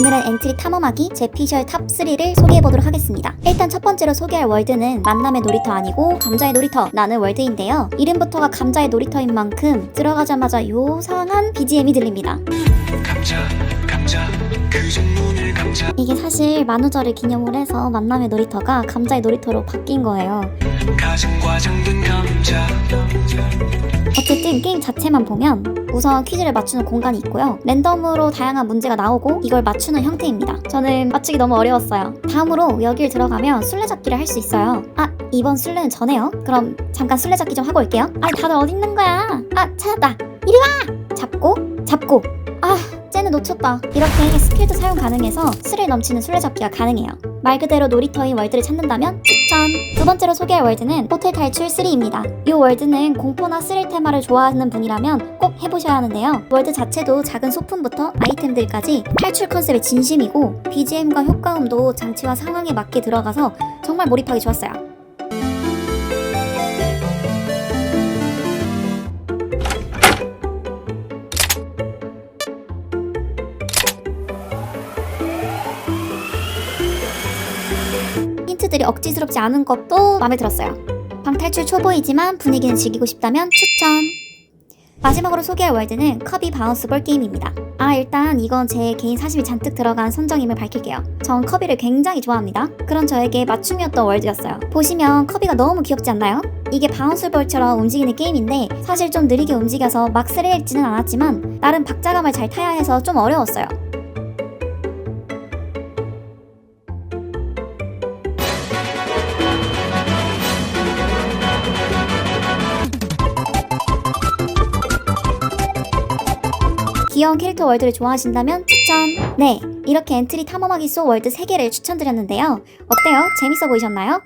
오늘은 엔트리 탐험하기 제 피셜 탑3를 소개해보도록 하겠습니다. 일단 첫 번째로 소개할 월드는 만남의 놀이터 아니고 감자의 놀이터 라는 월드인데요. 이름부터가 감자의 놀이터인 만큼 들어가자마자 요상한 BGM이 들립니다. 감자 감자 이게 사실 만우절을 기념을 해서 만남의 놀이터가 감자의 놀이터로 바뀐 거예요. 어쨌든 게임 자체만 보면 우선 퀴즈를 맞추는 공간이 있고요. 랜덤으로 다양한 문제가 나오고 이걸 맞추는 형태입니다. 저는 맞추기 너무 어려웠어요. 다음으로 여길 들어가면 술래잡기를 할 수 있어요. 아, 이번 술래는 저네요. 그럼 잠깐 술래잡기 좀 하고 올게요. 아, 다들 어디 있는 거야? 아, 찾았다. 이리 와! 잡고, 잡고. 아, 쟤는 놓쳤다. 이렇게 스킬도 사용 가능해서 스릴 넘치는 술래잡기가 가능해요. 말 그대로 놀이터인 월드를 찾는다면 추천! 두 번째로 소개할 월드는 호텔 탈출 3입니다. 이 월드는 공포나 스릴 테마를 좋아하는 분이라면 꼭 해보셔야 하는데요. 월드 자체도 작은 소품부터 아이템들까지 탈출 컨셉의 진심이고 BGM과 효과음도 장치와 상황에 맞게 들어가서 정말 몰입하기 좋았어요. 힌트들이 억지스럽지 않은 것도 마음에 들었어요. 방탈출 초보이지만 분위기는 즐기고 싶다면 추천! 마지막으로 소개할 월드는 커비 바운스볼 게임입니다. 아 일단 이건 제 개인 사심이 잔뜩 들어간 선정임을 밝힐게요. 전 커비를 굉장히 좋아합니다. 그런 저에게 맞춤이었던 월드였어요. 보시면 커비가 너무 귀엽지 않나요? 이게 바운스볼처럼 움직이는 게임인데 사실 좀 느리게 움직여서 막 스릴지는 않았지만 나름 박자감을 잘 타야 해서 좀 어려웠어요. 귀여운 캐릭터 월드를 좋아하신다면 추천! 네, 이렇게 엔트리 탐험하기 소 월드 3개를 추천드렸는데요. 어때요? 재밌어 보이셨나요?